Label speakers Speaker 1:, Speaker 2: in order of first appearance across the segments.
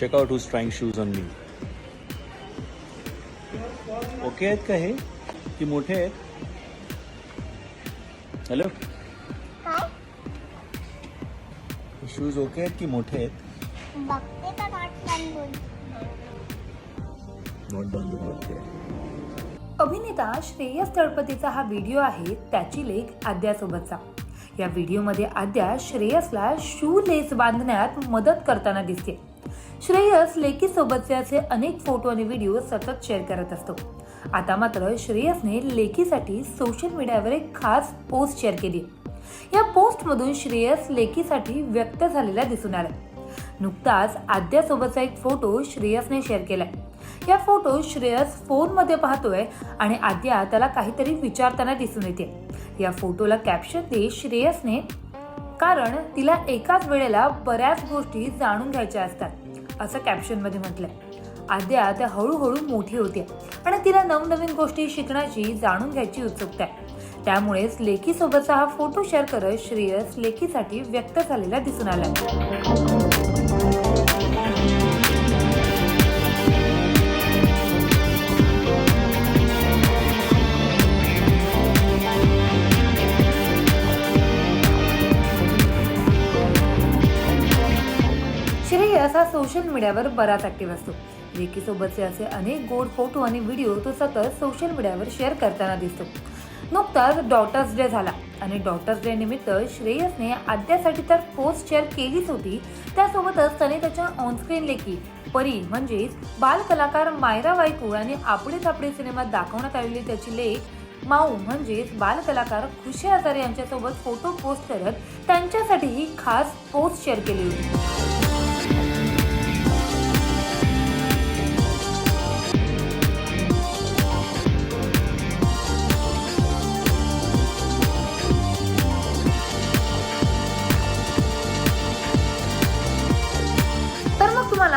Speaker 1: Check out who's trying shoes on me. Okay आहेत का हे की मोठे आहेत? हॅलो
Speaker 2: काय
Speaker 1: शूज ओके आहेत की मोठे आहेत?
Speaker 2: नॉट
Speaker 3: अभिनेता श्रेयस तळपतीचा हा व्हिडिओ आहे त्याची लेख आद्यासोबतचा. या व्हिडिओमध्ये आद्या श्रेयसला शू लेस बांधण्यात मदत करताना दिसते. श्रेयस लेकीसोबतचे असे अनेक फोटो आणि व्हिडिओ सतत शेअर करत असतो. आता मात्र श्रेयसने लेखीसाठी सोशल मीडियावर एक खास पोस्ट शेअर केली. या पोस्टमधून श्रेयस लेखीसाठी व्यक्त झालेला दिसून आला नुकताच आद्यासोबतचा एक फोटो श्रेयसने शेअर केलाय. या फोटो श्रेयस फोनमध्ये पाहतोय आणि आद्या त्याला काहीतरी विचारताना दिसून येते. या फोटोला कॅप्शन दे श्रेयसने कारण तिला एकाच वेळेला बऱ्याच गोष्टी जाणून घ्यायच्या असतात. असं कॅप्शनमध्ये म्हटलंय. आद्या त्या हळूहळू मोठी होत्या आणि तिला नवनवीन गोष्टी शिकण्याची जाणून घ्यायची उत्सुकता आहे. त्यामुळेच लेकीसोबतचा हा फोटो शेअर करत श्रेयस लेकीसाठी व्यक्त झालेला दिसून आला श्रेय असा सोशल मीडियावर बराच ऍक्टिव्ह असतो. लेकीसोबतचे असे अनेक गोड फोटो आणि व्हिडिओ तो सतत सोशल मीडियावर शेअर करताना दिसतो. नुकताच डॉटर्स डे झाला आणि डॉटर्स डे निमित्त श्रेयसने आद्यासाठी तर पोस्ट शेअर केलीच होती. त्यासोबतच त्याने त्याच्या ऑनस्क्रीन लेखी परी म्हणजेच बालकलाकार मायरा वायकू आणि आपडे तापडे सिनेमात दाखवण्यात आलेली त्याची लेख माऊ म्हणजेच बालकलाकार खुशी आजारे यांच्यासोबत फोटो पोस्ट करत त्यांच्यासाठीही खास पोस्ट शेअर केली होती.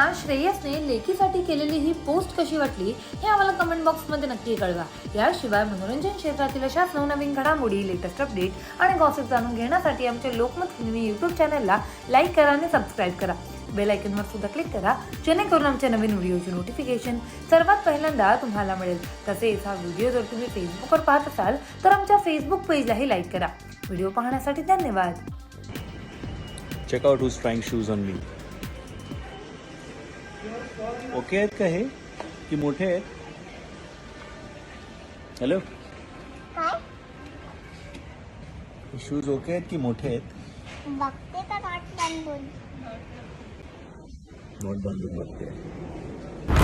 Speaker 3: तुम्हाला श्रेयसने लेखीसाठी केलेली ही पोस्ट कशी वाटली हे आम्हाला कमेंट बॉक्समध्ये नक्की कळवा. याशिवाय मनोरंजन क्षेत्रातील अशाच नवनवीन घडामोडी लेटेस्ट अपडेट आणि गॉसिप जाणून घेण्यासाठी आमच्या लोकमत हिंदी यूट्यूब चॅनलला लाईक करा आणि सबस्क्राईब करा. बेल आयकॉनवर सुद्धा क्लिक करा जेणेकरून आमच्या नवीन व्हिडिओचे नोटिफिकेशन सर्वात पहिल्यांदा तुम्हाला मिळेल. तसेच हा व्हिडिओ जर तुम्ही फेसबुकवर पाहत असाल तर आमच्या फेसबुक पेजलाही लाईक करा. व्हिडिओ पाहण्यासाठी धन्यवाद.
Speaker 1: Check out who's trying shoes on me. Okay आहेत का हे? की मोठे आहेत? हॅलो शूज ओके आहेत की मोठे आहेत?
Speaker 2: बघते का नॉट बांधून.
Speaker 1: नोट बांधून बघते.